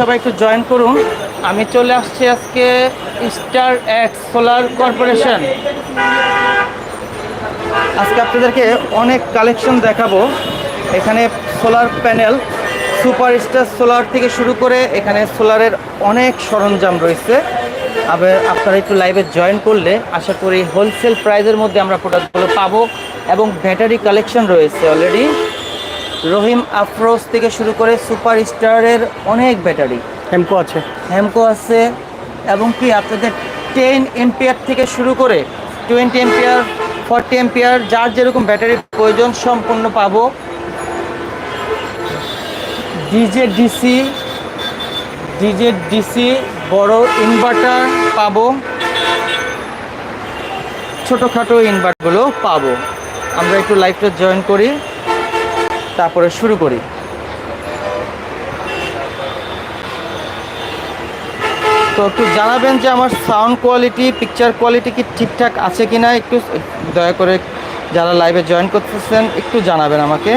সবাই একটু জয়েন করুন। আমি চলে আসছি আজকে স্টার এক্স সোলার কর্পোরেশন আজকে আপনাদেরকে অনেক কালেকশন দেখাবো। এখানে solar panel super star solar থেকে শুরু করে এখানে সোলারের অনেক সরঞ্জাম রয়েছে। আবার আপনারা একটু লাইভে জয়েন করলে আশা করি হোলসেল প্রাইসের মধ্যে আমরা প্রোডাক্টগুলো পাবো এবং ব্যাটারি কালেকশন রয়েছে অলরেডি রহিম আফরোজ থেকে শুরু করে সুপার স্টারের অনেক ব্যাটারি। টেম্পো আছে। হ্যামকো আছে এবং কি আপনাদের টেন এম্পিয়ার থেকে শুরু করে টোয়েন্টি এম্পিয়ার ফর্টি এম্পিয়ার যার যেরকম ব্যাটারির প্রয়োজন সম্পূর্ণ পাবো। ডিজে ডিসি ডিজে ডিসি বড় ইনভার্টার পাবো। ছোটোখাটো ইনভার্টারগুলো পাবো। আমরা একটু লাইফটা জয়েন করি। তারপরে শুরু করি। তো একটু জানাবেন যে আমার সাউন্ড কোয়ালিটি পিকচার কোয়ালিটি কি ঠিকঠাক আছে কি না একটু দয়া করে যারা লাইভে জয়েন করতেছেন, একটু জানাবেন আমাকে।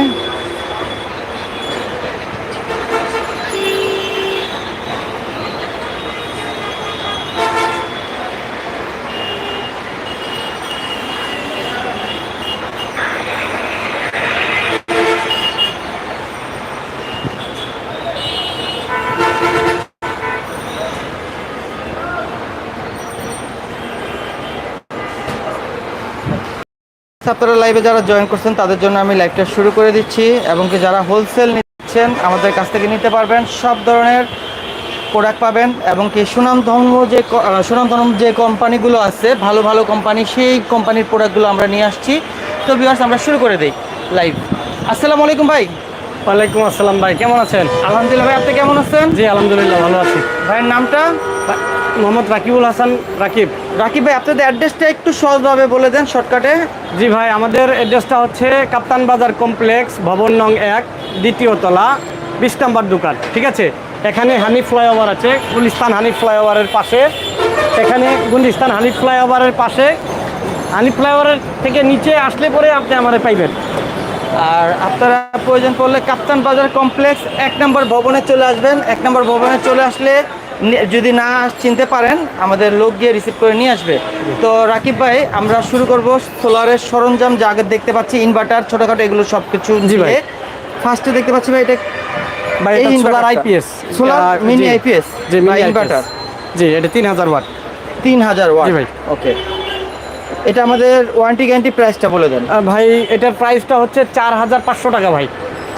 আপনারা লাইভে যারা জয়েন করছেন, তাদের জন্য আমি লাইভটা শুরু করে দিচ্ছি এবং কি যারা হোলসেল নিচ্ছেন, আমাদের কাছ থেকে নিতে পারবেন। সব ধরনের প্রোডাক্ট পাবেন এবং কি সুনাম ধর্ম যে সুনাম ধর্ম যে কোম্পানিগুলো আছে, ভালো ভালো কোম্পানি সেই কোম্পানির প্রোডাক্টগুলো আমরা নিয়ে আসছি। তো বিয়ার্স আমরা শুরু করে দিই লাইভ আসসালামু আলাইকুম ভাই। ওয়ালাইকুম আসসালাম ভাই কেমন আছেন? আলহামদুলিল্লাহ ভাই আপনি কেমন আছেন? জি আলহামদুলিল্লাহ ভালো আছি। ভাইয়ের নামটা? মোহাম্মদ রাকিবুল হাসান রাকিব। রাকিব ভাই আপনাদের অ্যাড্রেসটা একটু সহজভাবে বলে দেন শর্টকাটে জি ভাই আমাদের অ্যাড্রেসটা হচ্ছে কাপ্তান বাজার কমপ্লেক্স ভবন নং এক দ্বিতীয় তলা বিশ নম্বর দোকান ঠিক আছে? এখানে হানি ফ্লাইওভার আছে গুলিস্তান হানি ফ্লাইওভারের পাশে। এখানে গুলিস্তান হানি ফ্লাইওভারের পাশে। হানি ফ্লাইওভারের থেকে নিচে আসলে পরে আপনি আমাদের পাইবেন। আর আপনারা প্রয়োজন পড়লে কাপ্তান বাজার কমপ্লেক্স এক নম্বর ভবনে চলে আসবেন। এক নম্বর ভবনে চলে আসলে যদি না চিনতে পারেন আমাদের লোক গিয়ে রিসিভ করে নিয়ে আসবে। তো রাকিব ভাই আমরা শুরু করব সোলারের সরঞ্জাম যা আগে দেখতে পাচ্ছি ইনভার্টার ছোটোখাটো এগুলো সব কিছু। ফার্স্টে দেখতে পাচ্ছি ভাই এটা solar IPS solar mini IPS inverter জি এটা তিন হাজার ওয়াট। তিন হাজার ওয়াট। জি ভাই। ওকে এটা আমাদের ওয়ারেন্টি গ্যারান্টি প্রাইসটা বলে দেন। ভাই এটার প্রাইসটা হচ্ছে চার হাজার পাঁচশো টাকা ভাই।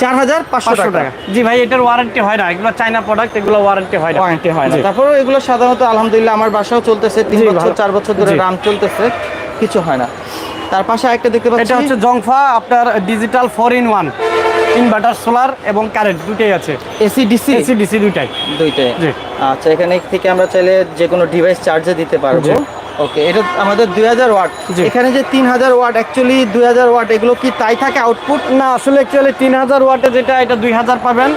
চার হাজার পাঁচশো টাকা। জি ভাই এটার ওয়ারেন্টি হয় না। এগুলো চাইনা প্রোডাক্ট এগুলো ওয়ারেন্টি হয় না। ওয়ারেন্টি হয় না। তারপরে এগুলো সাধারণত আলহামদুলিল্লাহ আমার বাসাও চলতেছে তিন বছর চার বছর ধরে। রাম চলতেছে কিছু হয় না। তার পাশে একটা দেখতে পাচ্ছি। এটা হচ্ছে জংফা আপনার digital four in one inverter solar এবং কারেন্ট দুটোই আছে এসি ডিসি এসি ডিসি দুইটাই। দুইটাই। আচ্ছা এখানে থেকে আমরা চাইলে যে কোনো ডিভাইস চার্জে দিতে পারব। ওকে এটা আমাদের দুই হাজার ওয়াট। এখানে যে তিন হাজার ওয়াট অ্যাকচুয়ালি দুই হাজার ওয়াট এগুলো কি তাই থাকে আউটপুট না আসলে অ্যাকচুয়ালি তিন হাজার ওয়াটে যেটা এটা দুই হাজার পাবেন।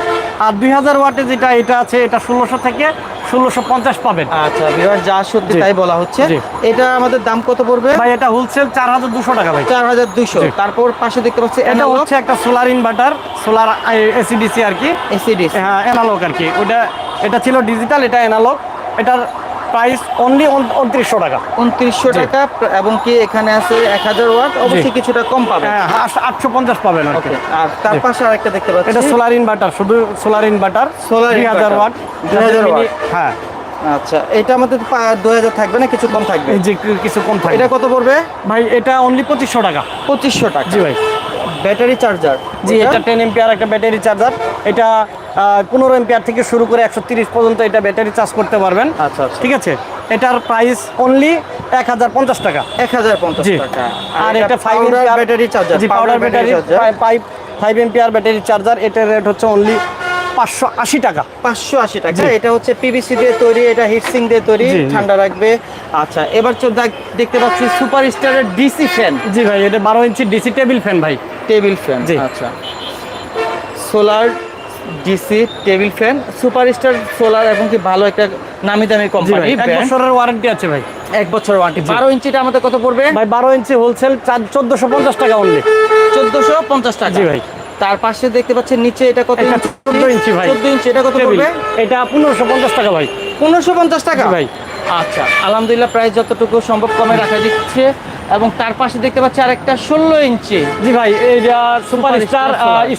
আর দুই হাজার ওয়াটে যেটা এটা আছে এটা ষোলোশো থেকে ষোলোশো পঞ্চাশ পাবেন। আচ্ছা বিভার যা সত্যি তাই বলা হচ্ছে। এটা আমাদের দাম কত পড়বে? ভাই এটা হোলসেল চার হাজার দুশো টাকা ভাই। চার হাজার দুইশো তারপর পাশে দেখতে পাচ্ছি এটা হচ্ছে একটা solar inverter solar AC DC আর কি। এসি ডিসি হ্যাঁ অ্যানালগ আর কি। ওটা এটা ছিল ডিজিটাল এটা অ্যানালগ এটার প্রাইস অনলি উনত্রিশশো টাকা। উনত্রিশশো টাকা এবং কি এখানে আছে এক হাজার ওয়াট অবশ্যই কিছুটা কম পাবে হ্যাঁ আটশো পঞ্চাশ পাবেন আর আর তার পাশে আরেকটা দেখতে পাচ্ছি। এটা সোলার ইনভার্টার শুধু সোলার ইনভার্টার Solar দুই হাজার ওয়াট। 2000 mini- watt। হ্যাঁ। আচ্ছা এটা আমাদের দুই হাজার থাকবে না কিছু কম থাকবে? যে কিছু কম থাকে এটা কত পড়বে? ভাই এটা অনলি পঁচিশশো টাকা। পঁচিশশো টাকা। জি ভাই। Battery charger. জি এটা? টেন এম্পিয়ার একটা ব্যাটারি চার্জার। এটা পনেরো এম্পিয়ার থেকে শুরু করে একশো তিরিশ পর্যন্ত এটা ব্যাটারি চার্জ করতে পারবেন। আচ্ছা আচ্ছা। ঠিক আছে? এটার প্রাইস অনলি এক হাজার পঞ্চাশ টাকা। এক হাজার পঞ্চাশ টাকা। আর এটা five battery charger powder battery five five ampere battery charger এটার রেট হচ্ছে অনলি পাঁচশো আশি টাকা। পাঁচশো আশি টাকা। এটা হচ্ছে পিভিসি দিয়ে তৈরি এটা হিটসিং দিয়ে তৈরি। ঠান্ডা রাখবে। আচ্ছা এবার দেখ- দেখতে পাচ্ছি সুপার স্টারের ডিসি ফ্যান জি ভাই এটা বারো ইঞ্চি ডিসি টেবিল ফ্যান ভাই। টেবিল ফ্যান জি। আচ্ছা। Solar DC table fan super star solar এবং কি ভালো একটা নামি দামি কোম্পানি এক বছরের ওয়ারেন্টি আছে ভাই। এক বছর ওয়ারেন্টি বারো ইঞ্চিটা আমাদের কত পড়বে? ভাই বারো ইঞ্চি হোলসেল চার চোদ্দোশো পঞ্চাশ টাকা অনলি চোদ্দশো পঞ্চাশ টাকা। জি ভাই। তার পাশে দেখতে পাচ্ছেন নিচে এটা কত চোদ্দ 14 ইঞ্চি ভাই। 14 ইঞ্চি এটা কত। পড়বে? এটা পনেরোশো পঞ্চাশ টাকা ভাই। পনেরোশো পঞ্চাশ টাকা। ভাই। আচ্ছা আলহামদুলিল্লাহ প্রাইস যতটুকু সম্ভব কমে রাখা দিচ্ছে এবং তার পাশে দেখতে পাচ্ছি আরেকটা ষোলো ইঞ্চি। জি ভাই এটা super star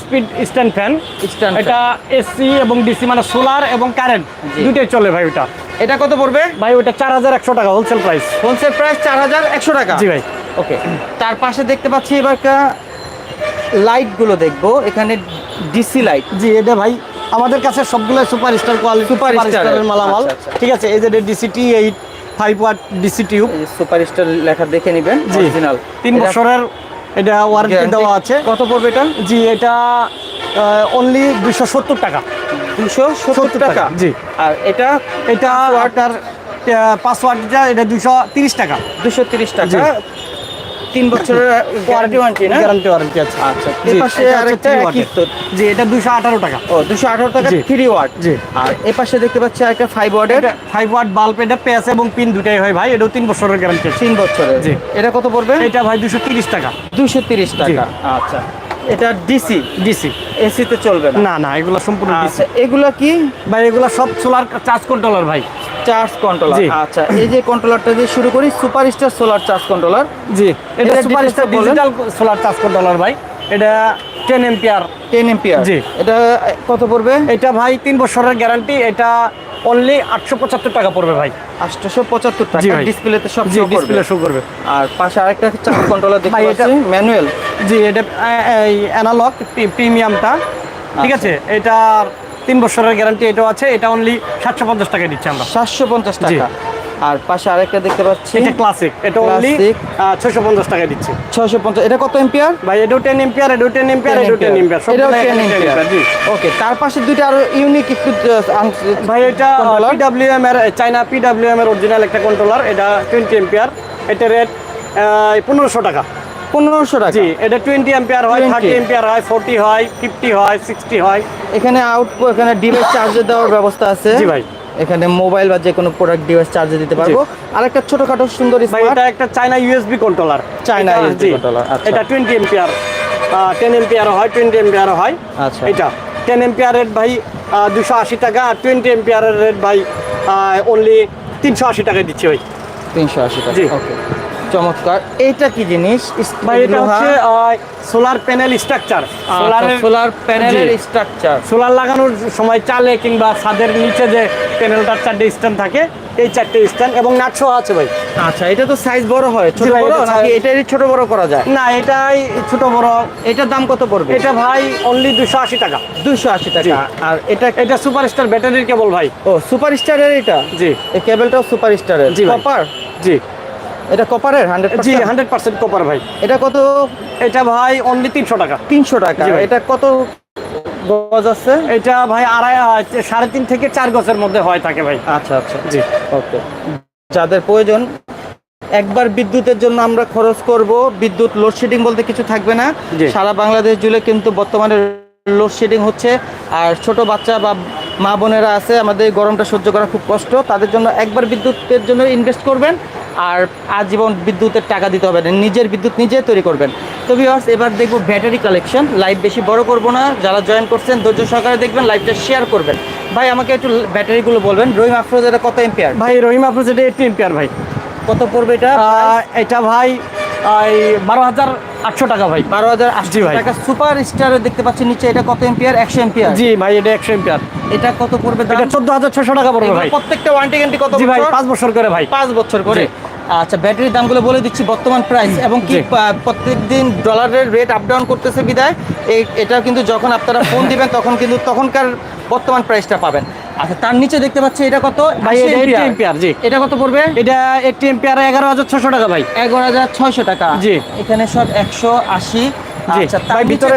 speed stand fan. fan। এটা এসি এবং ডিসি মানে সোলার এবং কারেন্ট। দুটোই চলে ভাই ওটা। এটা কত পড়বে? ভাই ওটা চার হাজার একশো টাকা হোলসেল প্রাইস হোলসেল প্রাইস চার হাজার একশো টাকা? জি ভাই। ওকে তার পাশে দেখতে পাচ্ছি এবার লাইটগুলো দেখব এখানে ডিসি লাইট জি এটা ভাই আমাদের কাছে সবগুলো super star quality Super super স্টারের মালামাল। আচ্ছা, আচ্ছা। ঠিক আছে এই যে DC T eight five watt DC tube super star লেখা দেখে নেবেন অরিজিনাল তিন বছরের এটা ওয়ারেন্টি দেওয়া আছে। কত পড়বে এটা? জি এটা অনলি দুশো সত্তর টাকা। দুশো সত্তর টাকা? জি। আর এটা এটা আপনার পাসওয়ার্ডটা এটা দুশো তিরিশ টাকা। দুশো তিরিশ টাকা। তিন বছরের ওয়ারেন্টি ওয়ারেন্টি না? গ্যারান্টি ওয়ারেন্টি আছে। আচ্ছা এর পাশে আরেকটা একই জি এটা দুশো আঠারো টাকা। ও দুশো আঠারো টাকা জি। থ্রি ওয়াট জি। আর এ পাশে দেখতে পাচ্ছি আরেকটা ফাইভ ওয়াটের এটা ফাইভ ওয়াট বাল্ব এটা পেস এবং পিন দুটাই হয় ভাই এটাও তিন বছরের গ্যারান্টি আছে। তিন বছরের। জি। এটা কত পড়বে? এটা ভাই দুশো তিরিশ টাকা। দুশো তিরিশ টাকা আচ্ছা। এটা ডিসি ডিসি এসিতে চলবে না? না না এগুলো সম্পূর্ণ ডিসি আচ্ছা এগুলো কি? ভাই এগুলো সব সোলার চার্জ কন্ট্রোলার ভাই। Charge controller. আচ্ছা এই যে কন্ট্রোলারটা দিয়ে শুরু করি super star solar charge controller জি এটা এটা super star digital solar charge controller ভাই। এটা টেন এম্পিয়ার টেন এম্পিয়ার জি। এটা কত পড়বে? এটা ভাই তিন বছরের গ্যারান্টি এটা অনলি আটশো পঁচাত্তর টাকা পড়বে ভাই। আটশোশো পঁচাত্তর টাকা। ডিসপ্লেতে সব জি ডিসপ্লে শো করবে। আর পাশে আরেকটা চার্জ কন্ট্রোলার দেখতে পাচ্ছি ম্যানুয়াল জি এটা অ্যানালগ প্রিমিয়ামটা ঠিক আচ্ছা। আছে এটা তিন বছরের গ্যারান্টি এটাও আছে এটা অনলি সাতশো পঞ্চাশ টাকা দিচ্ছি আমরা। সাতশো পঞ্চাশ টাকা। আর পাশে আরেকটা দেখতে পাচ্ছি। এটা ক্লাসিক এটা অনলি Classic। ছয়শো পঞ্চাশ টাকা দিচ্ছি। ছয়শো পঞ্চাশ এটা কত এম্পিয়ার ভাই এটাও টেন এম্পিয়ার এটাও টেন এম্পিয়ার এটাও টেন এম্পিয়ার জি। ওকে তার পাশে দুইটা আরও ইউনিক একটু ভাই এটা পিডাব্লিউএম এর চাইনা পিডাব্লিউএম এর অরিজিনাল একটা কন্ট্রোলার এটা টোয়েন্টি এম্পিয়ার এটা রেট পনেরোশো টাকা। পনেরোশো টাকা। জি এটা টোয়েন্টি এম্পিয়ার হয় 20 থার্টি এম্পিয়ার হয় ফোর্টি হয় ফিফটি হয় সিক্সটি হয়। এখানে আউট এখানে ডিভাইস চার্জে দেওয়ার ব্যবস্থা আছে। জি ভাই। এখানে মোবাইল বা যে কোনো প্রোডাক্ট ডিভাইস চার্জে দিতে পারব। আর একটা ছোটখাটো সুন্দর ভাই স্মার্ট এটা একটা China USB controller USB controller, আচ্ছা। এটা টোয়েন্টি এম্পিয়ার টেন এম্পিয়ার হয় টোয়েন্টি এম্পিয়ার হয়। আচ্ছা। এটা। টেন এম্পিয়ার রেট ভাই দুশো আশি টাকা আর টোয়েন্টি এম্পিয়ারের রেট ভাই অনলি তিনশো আশি টাকায় দিচ্ছি ভাই। তিনশো আশি টাকা জি। ওকে চমৎকার। এইটা কি জিনিস? ভাই এটা হচ্ছে সোলার প্যানেল স্ট্রাকচার। সোলারের সোলার প্যানেলের স্ট্রাকচার। সোলার লাগানোর সময় চালে কিংবা ছাদের নিচে যে প্যানেলটার চারটে স্ট্যান্ড থাকে এই চারটে স্ট্যান্ড এবং নাটশো আছে ভাই। আচ্ছা এটা তো সাইজ বড় হয়। ছোট বড় নাকি এটারই ছোট বড় করা যায়? না এটাই ছোট বড়। এটার দাম কত পড়বে? এটা ভাই অনলি দুশো আশি টাকা। দুশো আশি টাকা। আর এটা এটা সুপার স্টার ব্যাটারির কেবল ভাই। ও সুপার স্টারের এটা? জি। এই কেবলটাও সুপার স্টারের জি। কপার জি। এটা কপারের হান্ড্রেড জি হান্ড্রেড পার্সেন্ট কপার ভাই। এটা কত? এটা ভাই অনলি তিনশো টাকা। তিনশো টাকা। এটা কত গজ আছে? এটা ভাই আড়াই সাড়ে তিন থেকে চার গজের মধ্যে হয় থাকে ভাই। আচ্ছা আচ্ছা। জি। ওকে যাদের প্রয়োজন একবার বিদ্যুতের জন্য আমরা খরচ করব। বিদ্যুৎ লোডশেডিং বলতে কিছু থাকবে না। সারা বাংলাদেশ জুড়ে কিন্তু বর্তমানে লোডশেডিং হচ্ছে। আর ছোট বাচ্চা বা মা বোনেরা আছে আমাদের গরমটা সহ্য করা খুব কষ্ট। তাদের জন্য একবার বিদ্যুতের জন্য ইনভেস্ট করবেন। আর আজীবন বিদ্যুতের টাকা দিতে হবে না নিজের বিদ্যুৎ নিজে তৈরি করবেন। তো ভিউয়ার্স এবার দেখব ব্যাটারি কালেকশন লাইভ বেশি বড় করব না যারা জয়েন করছেন ধৈর্য সহকারে দেখবেন লাইভটা শেয়ার করবেন। ভাই আমাকে একটু ব্যাটারিগুলো বলবেন রহিম আফরোজ এটা কত এম্পিয়ার ভাই রহিম আফরোজ এটা এইটি এম্পিয়ার ভাই। কত পড়বে এটা? এটা ভাই বারো হাজার আটশো টাকা ভাই। বারো হাজার আশি ভাই। টাকা সুপার স্টারে দেখতে পাচ্ছি নিচে এটা কত এম্পিয়ার একশো এম্পিয়ার জি ভাই এটা একশো এম্পিয়ার এটা কত পড়বে এটা চোদ্দ হাজার ছশো টাকা পড়বে ভাই। প্রত্যেকটা ওয়ারেন্টি গ্যারান্টি কত জি ভাই পাঁচ বছর করে ভাই। পাঁচ বছর করে। আচ্ছা ব্যাটারির দামগুলো বলে দিচ্ছি বর্তমান প্রাইস এবং কি প্রত্যেক দিন প্রত্যেকদিন ডলারের রেট আপ ডাউন করতেছে বিদায়। এই এটা কিন্তু যখন আপনারা ফোন দিবেন তখন কিন্তু তখনকার বর্তমান প্রাইসটা পাবেন। আচ্ছা তার নিচে দেখতে পাচ্ছি এটা কত? ভাই 80 এটা এইটি এম্পিয়ার জি। এটা কত পড়বে? এটা এইটি এম্পিয়ার এগারো হাজার ছশো টাকা ভাই। এগারো হাজার ছয়শো টাকা। জি। এখানে সব একশো আশি। আচ্ছা তার ভিতরে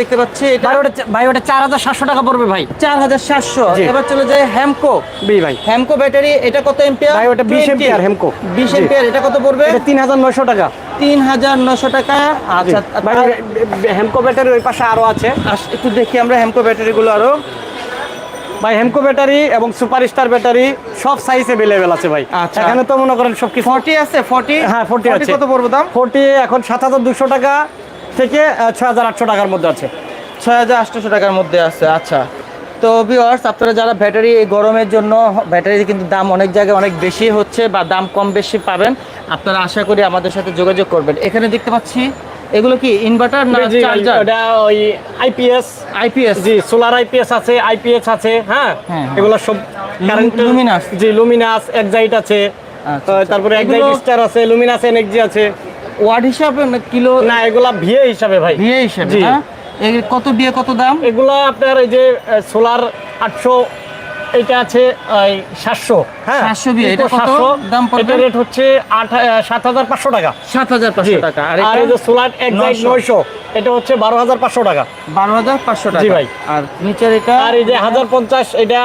দেখতে পাচ্ছি এটা ভাই ওটা ভাই ওটা চার হাজার সাতশো টাকা পড়বে ভাই। এবার চলে যায় হ্যামকো বি ভাই। হ্যামকো ব্যাটারি এটা কত ভাই, ওটা 20 ampere Hemco। বিশ জি। এম্পিয়ার এটা কত পড়বে? এটা টাকা। তিন হাজার নশো টাকা। আচ্ছা হেমকো ব্যাটারি ওই পাশে আরও আছে। একটু দেখি আমরা হ্যামকো ব্যাটারিগুলো আরও। ভাই হেমকো ব্যাটারি এবং সুপার স্টার ব্যাটারি সব সাইজ অ্যাভেলেবেল আছে ভাই। আচ্ছা। এখানে তো মনে করেন সব কিছু ফর্টি আছে ফর্টি হ্যাঁ, 40 আছে। কত পড়বে দাম? ফোরটি এখন সাত হাজার দুশো টাকা। থেকে ছয় হাজার আটশো টাকার মধ্যে আছে। ছয় হাজার আটশোশো টাকার মধ্যে আছে আচ্ছা। তো ভিওয়ার্স আপনারা যারা ব্যাটারি গরমের জন্য ব্যাটারির কিন্তু দাম অনেক জায়গায় অনেক বেশি হচ্ছে বা দাম কম বেশি পাবেন আপনারা আশা করি আমাদের সাথে যোগাযোগ করবেন। এখানে দেখতে পাচ্ছি এগুলো কি ইনভার্টার না চার্জার ওটা ওই আইপিএস আইপিএস জি সোলার আইপিএস আছে আইপিএস আছে হ্যাঁ? হ্যাঁ, হ্যাঁ। এগুলো সব কারেন্ট Luminous? জি লুমিনাস এক্সাইট আছে। আচ্ছা, তো তারপরে এক্সাইট স্টার আছে লুমিনাস এনএক্সজি আছে। ওয়াট হিসাবে না কিলো? না এগুলা ভিএ হিসাবে ভাই। বিয়ে হিসাবে। হ্যাঁ? এর কত বিয়ে কত দাম? এগুলা আপনার এই যে সোলার আটশো এটা আছে সাতশো। হ্যাঁ? 700 দিয়ে, এটা কত দাম পড়বে? এটা রেট হচ্ছে আট সাত হাজার পাঁচশো টাকা। সাত হাজার। পাঁচশো টাকা। আর এই যে সোলার এক্সাইট 900 নয়শো এটা হচ্ছে বারো হাজার পাঁচশো টাকা। বারো হাজার পাঁচশো টাকা। জি ভাই। আর নিচের এটা আর এই যে হাজার পঞ্চাশ এটা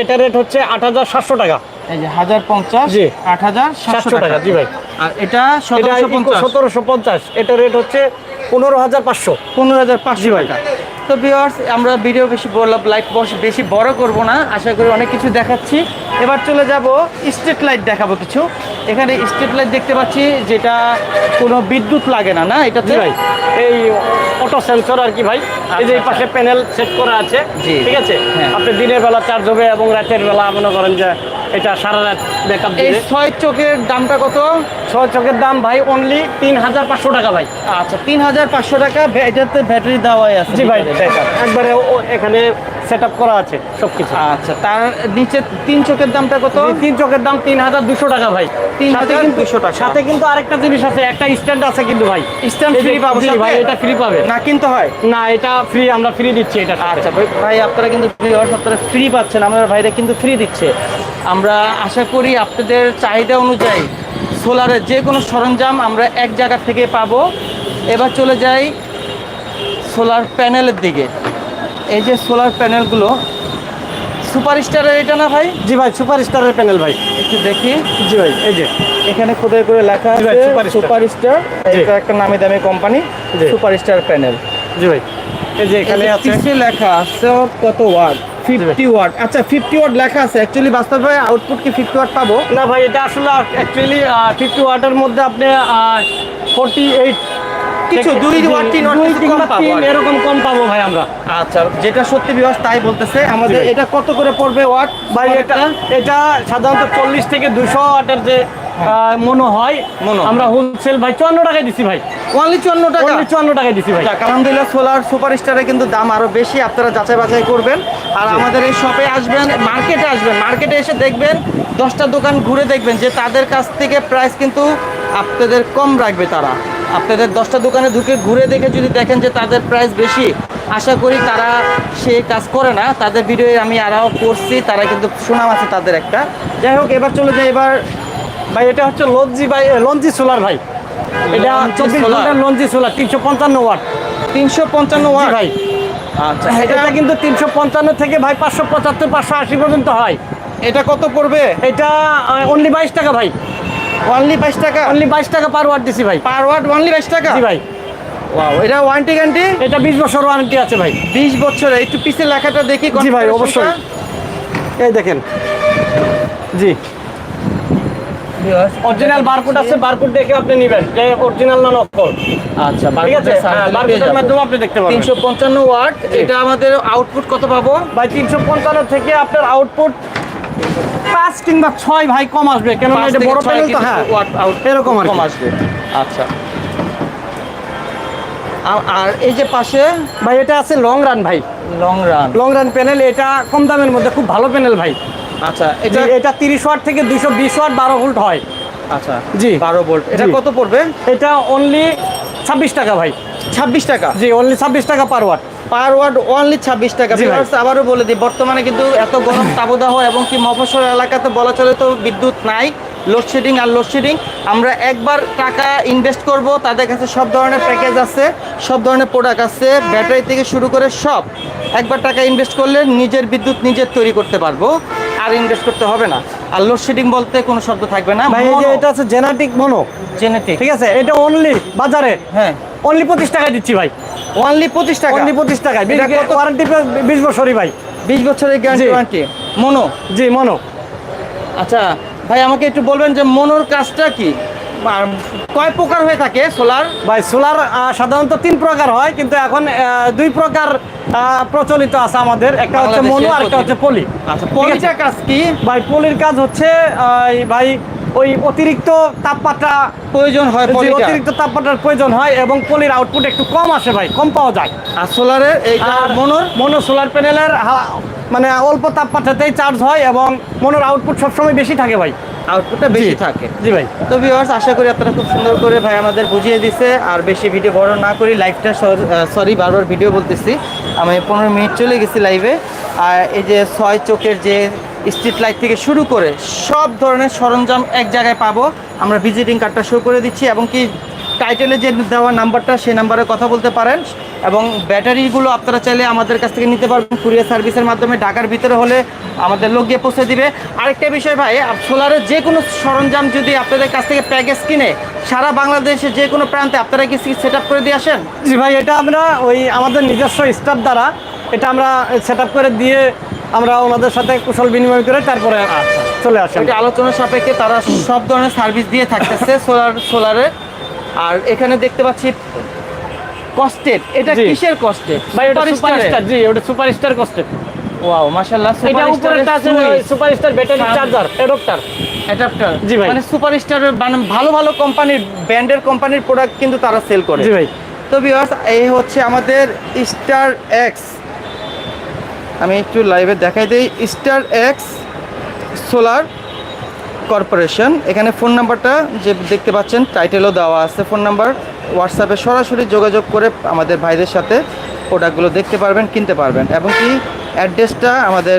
এটা রেট হচ্ছে আট হাজার সাতশো টাকা। এই যে হাজার পঞ্চাশ জি। আট হাজার সাতশো টাকা। জি ভাই। আর এটা সতেরোশো পঞ্চাশ। এটা রেট হচ্ছে পনেরো হাজার পাঁচশো। পনেরো হাজার পাঁচশো টাকা। তো ভিউয়ার্স আমরা ভিডিও বেশি বললাম লাইট বস বেশি বড় করব না। আশা করি অনেক কিছু দেখাচ্ছি। এবার চলে যাব স্ট্রিট লাইট দেখাবো কিছু। এখানে স্ট্রিট লাইট দেখতে পাচ্ছি যেটা কোনো বিদ্যুৎ লাগে না না? এটা ভাই। এই অটো সেন্সর আর কি ভাই। এই যে এই আচ্ছা, পাশে প্যানেল সেট করা আছে। ঠিক আছে? হ্যাঁ। আপনি দিনের বেলা চার্জ হবে এবং রাতের বেলা মনে করেন যে এটা সারা রাত ব্যাকআপ এই ছয় চোখের দামটা কত? ছয় চকের দাম ভাই অনলি তিন হাজার পাঁচশো টাকা ভাই। আচ্ছা তিন হাজার পাঁচশো টাকা এটাতে ব্যাটারি দেওয়াই আছে। জি ভাই। একবারে এখানে সেট আপ করা আছে সব কিছু আচ্ছা তার নিচে তিন চোখের দামটা কত? তিন চকের দাম তিন হাজার দুশো টাকা ভাই। 3,200 টাকা। সাথে কিন্তু আরেকটা জিনিস আছে একটা স্ট্যান্ড আছে কিন্তু ভাই। স্ট্যান্ড ফ্রি পাবো ভাই এটা ফ্রি পাবে। না কিনতে হয়? না এটা ফ্রি আমরা ফ্রি দিচ্ছি এটা আচ্ছা ভাই- ভাই আপনারা কিন্তু viewers আপনারা ফ্রি পাচ্ছেন আমাদের ভাইরা কিন্তু ফ্রি দিচ্ছে। আমরা আশা করি আপনাদের চাহিদা অনুযায়ী সোলারের যে কোনো সরঞ্জাম আমরা এক জায়গা থেকে পাবো। এবার চলে যাই সোলার প্যানেলের দিকে। এই যে সোলার প্যানেলগুলো সুপার স্টারের এটা না ভাই? জি ভাই সুপার স্টারের প্যানেল ভাই। একটু দেখি। জি ভাই এই যে। এখানে খোদাই করে লেখা আছে সুপার স্টার এটা একটা নামি দামি কোম্পানি। Super star panel. জি ভাই এই যে এখানে আছে। লেখা আছে কত ওয়াট? Fifty watt. আচ্ছা ওয়াট লেখা আছে। অ্যাকচুয়ালি বাস্তবে আউটপুট কি ওয়াট পাবো? না ভাই এটা আসলে অ্যাকচুয়ালি ওয়াটের মধ্যে আপনি ফোরটি এইট কিছু দুই ওয়াট তিন ওয়াট কম পাবো এরকম কম পাবো ভাই আমরা। আচ্ছা যেটা সত্যি বিবাস তাই বলতেছে। আমাদের এটা কত করে পড়বে ওয়াট ভাই এটা এটা সাধারণত চল্লিশ থেকে দুশো ওয়াটের যে মনো হয় মনো। আমরা হোলসেল ভাই চুয়ান্ন টাকায় দিছি ভাই। ওনলি চুয়ান্ন টাকা? অনলি চুয়ান্ন টাকায় দিছি ভাই। আলহামদুলিল্লাহ সোলার সুপার স্টারে কিন্তু দাম আরও বেশি আপনারা যাচাই বাছাই করবেন। আর আমাদের এই শপে আসবেন মার্কেটে আসবেন মার্কেটে এসে দেখবেন দশটা দোকান ঘুরে দেখবেন যে তাদের কাছ থেকে প্রাইস কিন্তু আপনাদের কম রাখবে তারা। আপনাদের দশটা দোকানে ঢুকে ঘুরে দেখে যদি দেখেন যে তাদের প্রাইস বেশি আশা করি তারা সে কাজ করে না। তাদের ভিডিও আমি আরও করছি তারা কিন্তু সুনাম আছে তাদের একটা। যাই হোক এবার চলে যাই এবার ভাই এটা হচ্ছে লঞ্জি ভাই লঞ্জি সোলার ভাই। এটা চব্বিশ। ঘণ্টার লঞ্জি সোলার তিনশো পঞ্চান্ন ওয়াট। তিনশো পঞ্চান্ন ওয়াট? ভাই। আচ্ছা এটা এটা কিন্তু তিনশো পঞ্চান্ন থেকে ভাই পাঁচশো পঁচাত্তর পাঁচশো আশি পর্যন্ত হয়। এটা কত পড়বে? এটা অনলি বাইশ টাকা ভাই। অনলি বাইশ টাকা? অনলি বাইশ টাকা পার ওয়াট দিছি ভাই। পার ওয়াট অনলি বাইশ টাকা? জি ভাই। ওয়াও এটা ওয়ারেন্টি গ্যারান্টি এটা বিশ বছর ওয়ারেন্টি আছে ভাই। বিশ বছরে একটু পিছের লেখাটা দেখি জি ভাই, অবশ্যই। এই দেখেন। জি। অরিজিনাল বারকোড আছে বারকোড দেখে আপনি নেবেন। যে অরিজিনাল না নকল। আচ্ছা ঠিক আছে? হ্যাঁ বারকোডের মাধ্যমে আপনি দেখতে তিনশো পঞ্চান্ন ওয়াট এটা আমাদের আউটপুট কত পাবো? ভাই তিনশো পঞ্চান্ন থেকে আপনার আউটপুট পাঁচ কিংবা ছয় ভাই কম আসবে। কেননা এটা বড় প্যানেল তো হ্যাঁ এরকম আর কম আসবে। আচ্ছা। আর এই যে পাশে? ভাই এটা আছে লং রান ভাই। Long run long run panel এটা কম দামের মধ্যে খুব ভালো প্যানেল ভাই। আচ্ছা এটা এটা এটা তিরিশ ওয়াট থেকে দুশো বিশ ওয়াট বারো ভোল্ট হয়। আচ্ছা জি। বারো ভোল্ট। এটা কত পড়বে? এটা অনলি ছাব্বিশ টাকা ভাই। ছাব্বিশ টাকা? জি অনলি ছাব্বিশ টাকা per watt per word only ছাব্বিশ টাকা। আবারও বলে দিই বর্তমানে কিন্তু এত গরম তাবদাহ এবং কি মফস্বল এলাকাতে বলা চলে তো বিদ্যুৎ নাই লোডশেডিং আর লোডশেডিং আমরা একবার টাকা ইনভেস্ট করব তাদের কাছে সব ধরনের প্যাকেজ আছে সব ধরনের প্রোডাক্ট আছে ব্যাটারি থেকে শুরু করে সব। একবার টাকা ইনভেস্ট করলে নিজের বিদ্যুৎ নিজের তৈরি করতে পারব। আর ইনভেস্ট করতে হবে না। আর লোডশেডিং বলতে কোনো শব্দ থাকবে না ভাই এই যে এটা আছে জেনেটিক মনো জেনেটিক ঠিক আছে এটা অনলি বাজারে। হ্যাঁ। অনলি পঁচিশ টাকায় দিচ্ছি ভাই। অনলি পঁচিশ টাকা? অনলি পঁচিশ টাকায়? ওয়ারেন্টি বিশ বছরই ভাই? বিশ বছরের গ্যারান্টি ওয়ারেন্টি মনো জি মনো আচ্ছা ভাই আমাকে একটু বলবেন যে মনোর কাজটা কি? কয় প্রকার হয়ে থাকে সোলার? ভাই সোলার সাধারণত তিন প্রকার হয় কিন্তু এখন দুই প্রকার প্রচলিত আছে আমাদের। একটা হচ্ছে মনু আর একটা হচ্ছে পলি। আচ্ছা পলিটা কাজ কি? ভাই পলির কাজ হচ্ছে ভাই ওই অতিরিক্ত তাপমাত্রা প্রয়োজন হয় অতিরিক্ত তাপমাত্রার প্রয়োজন হয় এবং পলির আউটপুট একটু কম আসে ভাই কম পাওয়া যায়। আর সোলারের এই মনোর? মনো সোলার প্যানেলের মানে অল্প তাপমাত্রাতেই চার্জ হয় এবং মনোর আউটপুট সবসময় বেশি থাকে ভাই। আউটপুটটা বেশি থাকে। জি ভাই। তো ভিউয়ার্স আশা করি আপনারা খুব সুন্দর করে ভাই আমাদের বুঝিয়ে দিছে। আর বেশি ভিডিও বড় না করি লাইভটা সরি বারবার ভিডিও বলতেছি। আমি পনেরো মিনিট চলে গেছি লাইভে আর এই যে ছয় চোখের যে স্ট্রিট লাইট থেকে শুরু করে সব ধরনের সরঞ্জাম এক জায়গায় পাবো। আমরা ভিজিটিং কার্ডটা শো করে দিচ্ছি এবং কি টাইটেলে যে দেওয়া নাম্বারটা সেই নাম্বারে কথা বলতে পারেন এবং ব্যাটারিগুলো আপনারা চাইলে আমাদের কাছ থেকে নিতে পারবেন কুরিয়ার সার্ভিসের মাধ্যমে ঢাকার ভিতরে হলে আমাদের লোক গিয়ে পৌঁছে দিবে। আরেকটা বিষয় ভাই সোলারের যে কোনো সরঞ্জাম যদি আপনাদের কাছ থেকে প্যাকেজ কিনে সারা বাংলাদেশে যে কোনো প্রান্তে আপনারা কি সেট করে দিয়ে আসেন? জি ভাই, এটা আমরা ওই আমাদের নিজস্ব স্টাফ দ্বারা এটা আমরা সেট করে দিয়ে আমরা ওনাদের সাথে কুশল বিনিময় করে তারপরে চলে আসি ওইটা আলোচনা সাপেক্ষে তারা সব ধরনের সার্ভিস দিয়ে থাকতেছে সোলার সোলারে আর এখানে দেখতে পাচ্ছি কস্টেড এটা কিসের কস্টেড ভাই ওটা সুপারস্টার জি ওটা সুপারস্টার কস্টে ওয়াও মাশাআল্লাহ এটা উপরেটা আছে superstar battery charger adapter adapter জি ভাই। মানে সুপারস্টার মানে ভালো ভালো কোম্পানির ব্র্যান্ডের কোম্পানির প্রোডাক্ট কিন্তু তারা সেল করে। জি ভাই। তো ভিউয়ার্স এই হচ্ছে আমাদের স্টার এক্স আমি একটু লাইভে দেখাই দিই। স্টার এক্স সোলার কর্পোরেশন এখানে ফোন নাম্বারটা যে দেখতে পাচ্ছেন টাইটেলও দেওয়া আছে ফোন নাম্বার হোয়াটসঅ্যাপে সরাসরি যোগাযোগ করে আমাদের ভাইদের সাথে প্রোডাক্টগুলো দেখতে পারবেন, কিনতে পারবেন। এবং কি অ্যাড্রেসটা আমাদের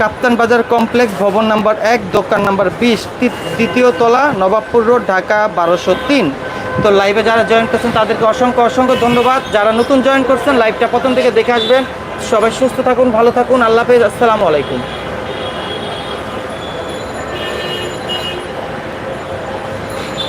কাপ্তান বাজার কমপ্লেক্স ভবন নাম্বার এক, দোকান নাম্বার বিশ দ্বিতীয় তলা, নবাবপুর রোড ঢাকা বারোশো তিন। তো লাইভে যারা জয়েন করছেন, তাদেরকে অসংখ্য অসংখ্য ধন্যবাদ। যারা নতুন জয়েন করছেন লাইভটা প্রথম থেকে দেখে আসবেন। সবাই সুস্থ থাকুন ভালো থাকুন। আল্লাহ হাফেজ আসসালামু আলাইকুম।